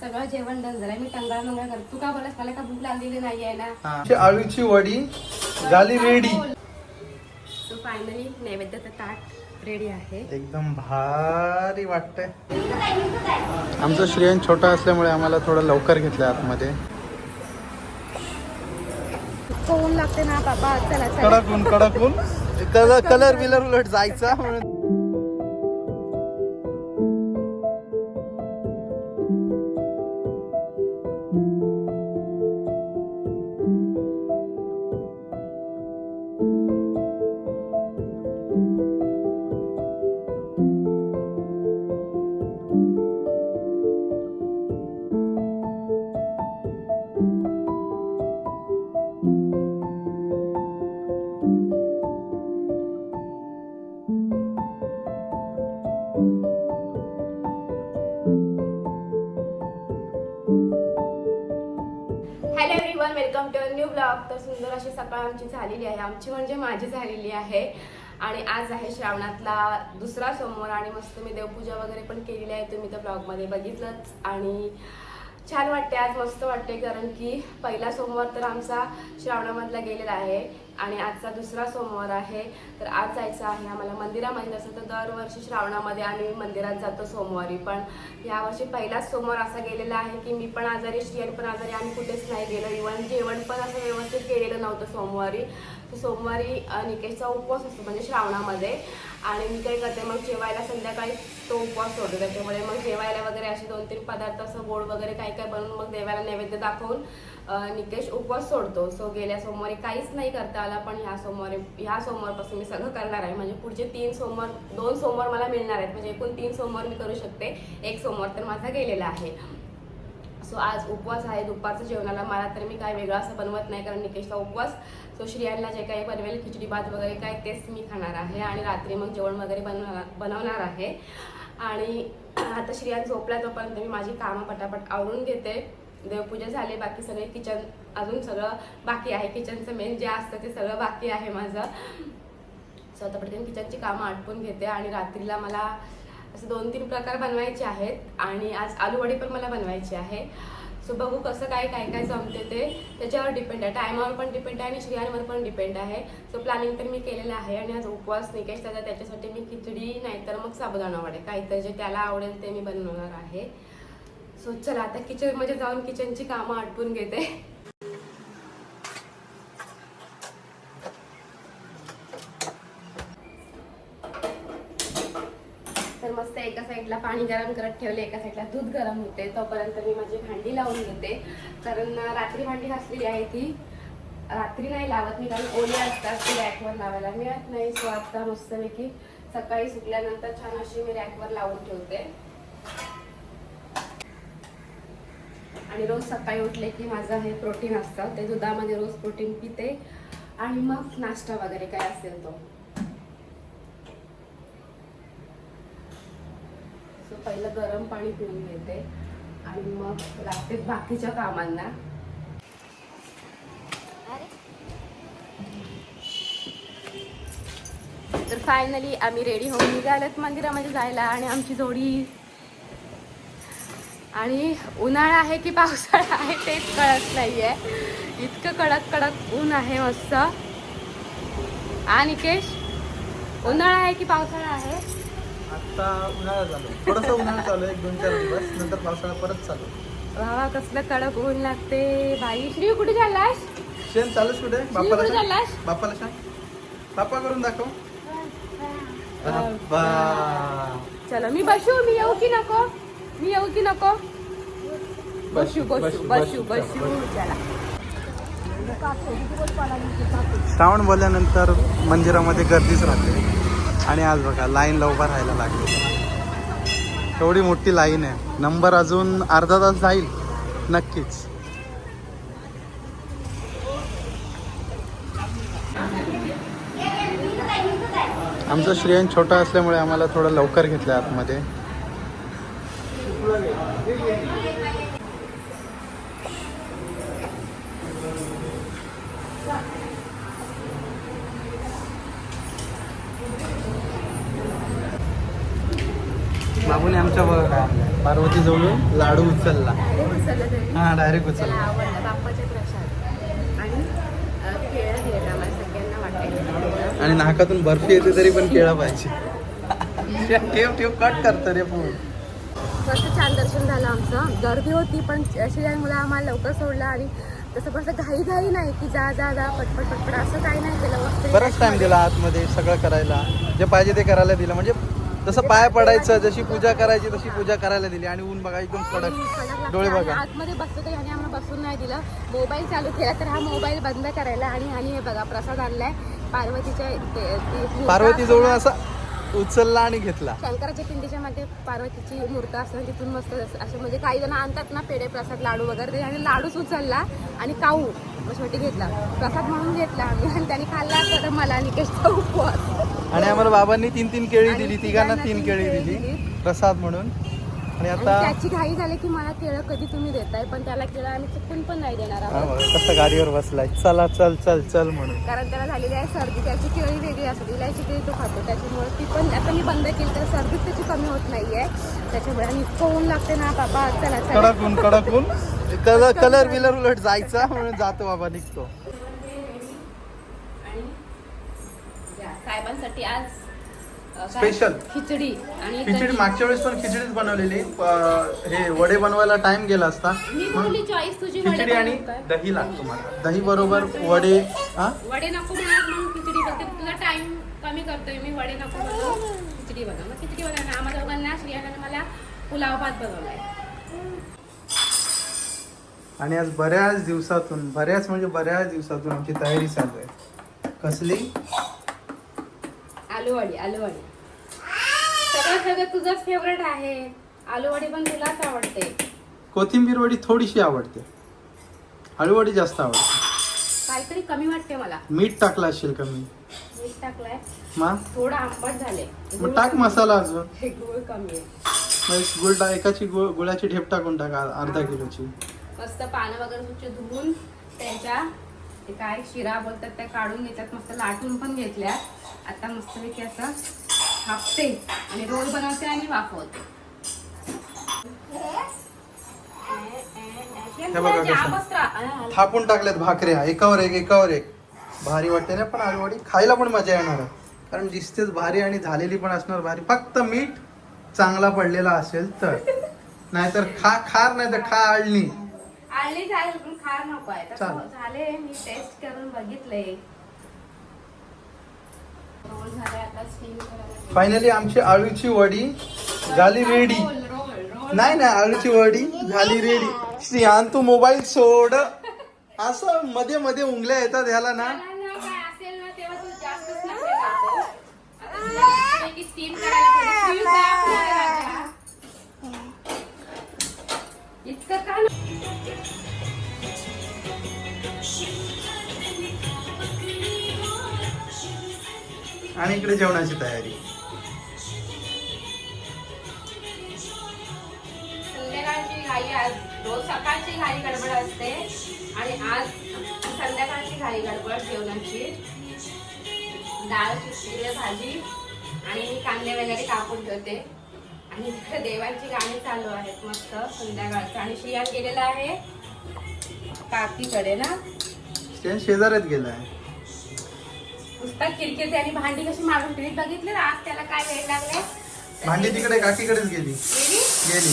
सगळं जेवण डन झालं मी टंगळा मंगळा करत तू का बोलास मला का भूक लागलेली नाही आहे ना? हा. आळूची वडी झाली रेडी सो फायनली नैवेद्याचं ताट रेडी आहे. एकदम भारी वाटतंय. आमचं श्रेयन छोटा असल्यामुळे आम्हाला थोडं लवकर घेतलं आतमध्ये. ऊन लागते ना बाबा. चला चला. कडक ऊन कडक ऊन. कलर कलर बिलर उलट जायचा म्हणून. सुंदर अशी सकाळ आमची झालेली आहे. आमची म्हणजे माझी झालेली आहे. आणि आज आहे श्रावणातला दुसरा सोमवार आणि मस्त मी देवपूजा वगैरे पण केलेली आहे. तुम्ही त्या ब्लॉगमध्ये बघितलंच. आणि छान वाटते आज मस्त वाटते कारण की पहिला सोमवार तर आमचा श्रावणामधला गेलेला आहे आणि आजचा दुसरा सोमवार आहे. तर आज जायचं आहे आम्हाला मंदिरामध्ये जसं तर दरवर्षी श्रावणामध्ये आम्ही मंदिरात जातो सोमवारी. पण यावर्षी पहिलाच सोमवार असा गेलेला आहे की मी पण आजारी श्रियन पण आजारी आम्ही कुठेच नाही गेलो. इव्हन जेवण पण असं व्यवस्थित केलेलं नव्हतं सोमवारी. तर सोमवारी निकेशचा उपवास असतो म्हणजे श्रावणामध्ये. आणि मी काय करते मग जेवायला संध्याकाळी तो उपवास सोडतो. त्याच्यामुळे मग जेवायला वगैरे असे दोन तीन पदार्थ असं गोड वगैरे काय काय बनवून मग देवाला नैवेद्य दाखवून निकेश उपवास सोडतो. सो गेल्या सोमवारी काहीच नाही करता आला पण ह्या सोमवारी ह्या सोमवारपासून मी सगळं करणार आहे. म्हणजे पुढचे तीन सोमवार दोन सोमवार मला मिळणार आहेत. म्हणजे एकूण तीन सोमवार मी करू शकते. एक सोमवार तर माझा गेलेला आहे. सो आज उपवास आहे. दुपारचं जेवणाला मला तर मी काय वेगळं असं बनवत नाही कारण निकेशचा उपवास. सो श्रियांना जे काही बनवेल खिचडी भात वगैरे काय तेच मी खाणार आहे आणि रात्री मग जेवण वगैरे बनवणार बनवणार आहे. आणि आता श्रियान झोपला तोपर्यंत मी माझी कामं पटापट आवरून घेते. देवपूजा झाली बाकी सगळे किचन अजून सगळं बाकी आहे. किचनचं मेन जे असतं ते सगळं बाकी आहे माझं. सो पटकन किचनची कामं आटपून घेते आणि रात्रीला मला असं दोन तीन प्रकार बनवायचे आहेत आणि आज आलूवडी पण मला बनवायची आहे. सो बघू कसं काय काय काय जमते ते. त्याच्यावर डिपेंड आहे. टायमावर पण डिपेंड आहे आणि श्रियांवर पण डिपेंड आहे. सो प्लॅनिंग तर मी केलेलं आहे आणि आज उपवास निकेश त्याचा त्याच्यासाठी मी खिचडी नाहीतर मग साबुदाणा वडे. काहीतरी जे त्याला आवडेल ते मी बनवणार आहे. सो चला आता किचनमध्ये जाऊन किचनची कामं आटपून घेते. तर मस्त एका साईडला पाणी गरम करत ठेवले एका साईडला दूध गरम होते. तोपर्यंत मी माझी भांडी लावून घेते. कारण रात्री भांडी घासलेली आहे ती. रात्री नाही लावत मी कारण ओले असतात ती रॅकवर लावायला. मिळत नाही सो आता मस्तपैकी. सकाळी सुकल्यानंतर छान अशी मी रॅकवर लावून ठेवते. आणि रोज सकाळी उठले की माझं हे प्रोटीन असतं. ते दुधामध्ये रोज प्रोटीन पिते. आणि मग नाश्ता वगैरे काय असेल तो सो पहिलं गरम पाणी पिऊन घेते आणि मग लागते बाकीच्या कामांना. तर फायनली आम्ही रेडी होऊन निघालेत मंदिरामध्ये जायला आणि आमची जोडी आणि उन्हाळा आहे की पावसाळा आहे तेच कळत नाही आहे इतकं कडक कडक ऊन आहे मस्त. आणि केश उन्हाळा आहे की पावसाळा आहे? आता उन्हाळा चालू. थोडासा उन्हाळा चालू आहे एक दोन चार दिवस नंतर पावसाळा परत चालू. बाबा कसलं कडक ऊन लागते. बाई श्री कुठे चाललास? शेण चालूच कुठे? कुठे बाप्पाला चाललास? सांग. बाप्पाला सांग. बाप्पा करून दाखव. बाप्पा. चलो मी बसू मी येऊ की नको? मी येऊ की नको? बसू बसू बसू बसू चला श्रावण बोलल्यानंतर मंदिरामध्ये गर्दीच राहते. आणि आज बघा लाईनला उभा राहायला लागली. एवढी मोठी लाईन आहे. नंबर अजून अर्धा तास जाईल नक्कीच. आमचं श्रेयन छोटा असल्यामुळे आम्हाला थोडं लवकर घेतलं आतमध्ये. बाबूने आमच्या बघा काय आणलंय. पार्वती जवळून लाडू उचलला. हा डायरेक्ट उचलला. आणि नाकातून बर्फी येते तरी पण केळं पाहिजे. ठेव ठेव कट करतो रे फोन मस्त छान दर्शन झालं आमचं. गर्दी होती पण अशी मुलं आम्हाला लवकर सोडलं आणि तसं असं घाई घाई नाही की जा जा जा पटपट पटपट असं काही नाही केलं. बराच टाइम दिला आतमध्ये सगळं करायला. जे पाहिजे ते करायला दिलं. म्हणजे जसं पाय पडायचं जशी पूजा करायची तशी पूजा करायला दिली. आणि ऊन बघा एकदम कडक. डोळे बघा. आतमध्ये बसतो तर ह्याने आम्हाला बसून नाही दिलं. मोबाईल चालू केला तर हा मोबाईल बंद करायला आणि आणि हे बघा प्रसाद आणलाय. पार्वतीच्या पार्वती ना, असा उचलला आणि घेतला. शंकराच्या पिंडीच्या मध्ये पार्वतीची मूर्त असते आणि तिथून मस्त असं म्हणजे काही जण आणतात ना पेढे प्रसाद लाडू वगैरे आणि लाडूच उचलला आणि काऊ मग शेवटी घेतला. प्रसाद म्हणून घेतला आम्ही आणि त्याने खाल्ला तर मला निकेशचा उपवास. आणि आम्हाला बाबांनी तीन तीन केळी आणि दिली तिघांना तीन केळी दिली. प्रसाद म्हणून. आणि आणि आता त्याची घाई झाली की मला केळं कधी तुम्ही देताय पण त्याला केळं आम्ही चुकून पण नाही देणार हा आहोत. बघा, कसं गाडीवर बसलाय? चला चल चल चल म्हणून. कारण त्याला झालेली आहे सर्दी त्याची केळी वेगळी असते इलायची केळी तो खातो त्याच्यामुळे ती पण आता मी बंद केली तर सर्दीच त्याची कमी होत नाहीये. त्याच्यामुळे आणि इतकं ऊन लागते ना बाबा चला चला. कडक ऊन कडक ऊन. कलर कलर बिलर उलट जायचा म्हणून जातो बाबा निघतो. आणि या, साहेबांसाठी आज काय? Special. खिचडी आणि खिचडी. मागच्या वेळेस पण खिचडीच बनवलेली. प- हे वडे बनवायला टाइम गेला असता. मी म्हणून बोलली चॉईस तुझी वडे खिचडी आणि बनवू काय? दही लागतो मला. दही बरोबर वडे हा? वडे नको म्हणत म्हणून खिचडी बनते. टाइम कमी करतोय. मी वडे नको बनवू खिचडी बनव मग खिचडी आम्हाला दोघांना श्रियाने मला पुलाव भात बनवलाय. आणि आज बऱ्याच दिवसातून बऱ्याच म्हणजे बऱ्याच दिवसातून आमची तयारी चालू आहे. कसली? आलू वडी आलू वडी सगळं सगळं तुझंच फेवरेट आहे. आलू वडी पण तुलाच आवडते. कोथिंबीर वडी थोडीशी आवडते. आळूवडी जास्त आवडते. काहीतरी कमी वाटते मला. मीठ टाकलं असेल कमी मीठ टाकलाय. मा? थोडं आंबट झाले. मग टाक मसाला अजून. हे गुळ कमी आहे. मग गुळ टा एकाची गुळ गुळाची ढेप टाकून टाका अर्धा किलोची. मस्त पानं वगैरे स्वच्छ धुवून त्यांच्या ते काय शिरा बोलतात त्या काढून घेतात मस्त लाटून पण घेतल्या आता मस्तपैकी असं थापते आणि रोल बनवते आणि वाफवते. हे बघा कसं. थापून टाकल्यात भाकऱ्या एकावर एक एकावर एक. भारी वाटते ना पण आलूवडी खायला पण मजा येणार आहे. कारण दिसतेच भारी आणि झालेली पण असणार भारी. फक्त मीठ चांगला पडलेला असेल तर. नाहीतर खा खार नाही तर खा आळणी. चालेल पण खार नको आहे. झाले मी टेस्ट करून बघितले रोल झाले आता स्टीम करायला फायनली आमची आळूची वडी झाली रेडी नाही नाही आळूची वडी झाली रेडी श्रीहान तू मोबाईल सोड. असं मध्ये मध्ये उंगल्या येतात ह्याला ना. मला ना आणि इकडे जेवणाची तयारी. संध्याकाळची घाई आज रोज सकाळची घाई गडबड असते. आणि आज संध्याकाळची घाई गडबड जेवणाची. डाळ भाजी आणि मी कांदे वगैरे कापून ठेवते. आणि इकडे देवांची गाणी चालू आहेत मस्त संध्याकाळचं. आणि शियान गेलेला आहे. काकीकडे ना. ते शेजाऱ्यात गेलाय. नुसता किरकिरते आणि भांडी कशी मागून ठेवली. बघितले ना आज त्याला काय वेळ लागले भांडी तिकडे काकीकडेच गेली. गेली? गेली.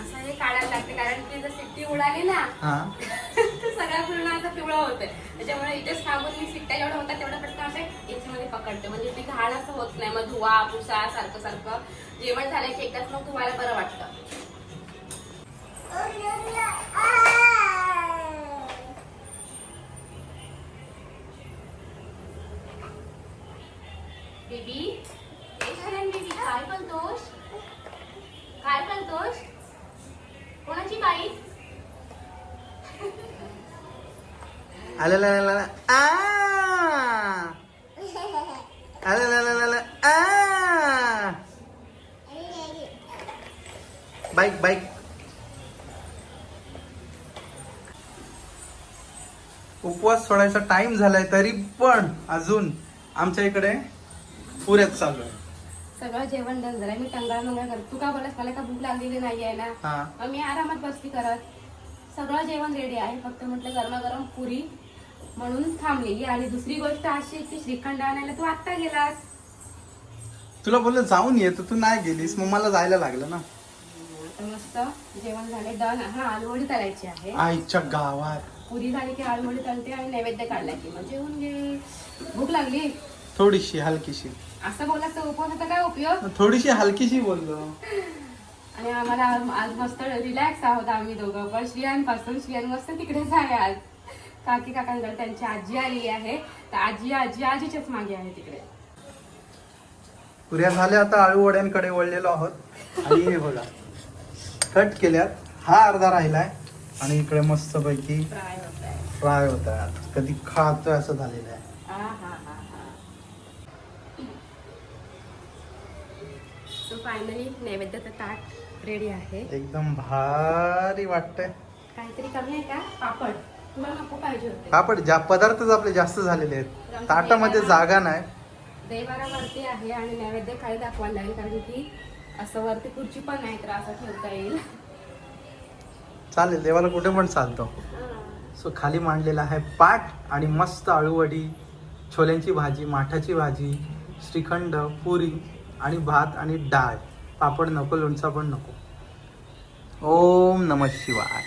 असं हे काढायला लागते कारण ती जर सिट्टी उडाली ना हा. तर सगळा पूर्ण असा पिवळा होतोय. त्याच्यामुळे इथेच थांबून मी सिट्ट्या जेवढा होता तेवढा पटकन असं याच्यामध्ये पकडते. म्हणजे ती घाण असं होत नाही. मग धुवा पुसा सारखं सारखं. जेवण झालं की एकदाच मग धुवायला बरं वाटतं. बेबी बेबी काय बोलतोस काय बोलतोस कोणाची बाई? आला ला ला ला आ! आला ला ला ला ला. आ! Bike bike. उपवास सोडायचा टाइम झालाय तरी पण अजून आमच्या इकडे पुऱ्यात चालू आहे. सगळं जेवण डन झालंय. मी टंगळा मंगळा करत. तू का बोलास मला का भूक लागलेली नाही आहे ना? हा. मग मी आरामात बसली करत. सगळं जेवण रेडी आहे. फक्त म्हटलं गरमागरम पुरी म्हणून थांबलेली. आणि दुसरी गोष्ट अशी आहे की श्रीखंड आणायला तू आत्ता गेलास. तुला बोललं जाऊन ये तर तू नाही गेलीस. मग मला जायला लागलं ना. आता मस्त जेवण झाले डन. हा आलूवडी तळायची आहे. आईच्या गावात. पुरी झाली की आलूवडी तळते आणि नैवेद्य काढला की मग जेवून घे. भूक लागली? थोडीशी हलकीशी. असं बोलायचं उपवासाचा काय उपयोग? थोडीशी हलकीशी बोललो. आणि आम्हाला आज मस्त रिलॅक्स आहोत आम्ही दोघं पण. श्रियानपासून श्रियान मस्त तिकडेच आहे आज. काकी काकांकडे त्यांची आजी आलेली आहे. तर आजी आजी आजीच्याच मागे आहे तिकडे. पुऱ्या झाल्या आता आळू वड्यांकडे वळलेलो आहोत. आणि हे बघा कट केल्यात. हा अर्धा राहिलाय. आणि इकडे मस्त पैकी फ्राय होत आहे फ्राय होत आहे कधी खातोय असं झालेलं आहे हा हा हा हा सो फायनली नैवेद्याचं ताट रेडी आहे. एकदम भारी वाटतंय. काहीतरी कमी आहे का? पापड. तुला नको पाहिजे होते. पापड ज्या पदार्थच आपले जास्त झालेले आहेत ताटामध्ये जागा नाही. देवारा वरती आहे आणि नैवेद्य खाली दाखवायला लागेल कारण की असं वरती खुर्ची पण नाही तर असं ठेवता येईल. चालेल देवाला कुठे पण चालतो. सो खाली मांडलेला आहे पाट आणि मस्त आळूवडी छोल्यांची भाजी माठाची भाजी श्रीखंड पुरी. आणि भात आणि डाळ. पापड नको लोणचा पण नको. ओम नम शिवाय.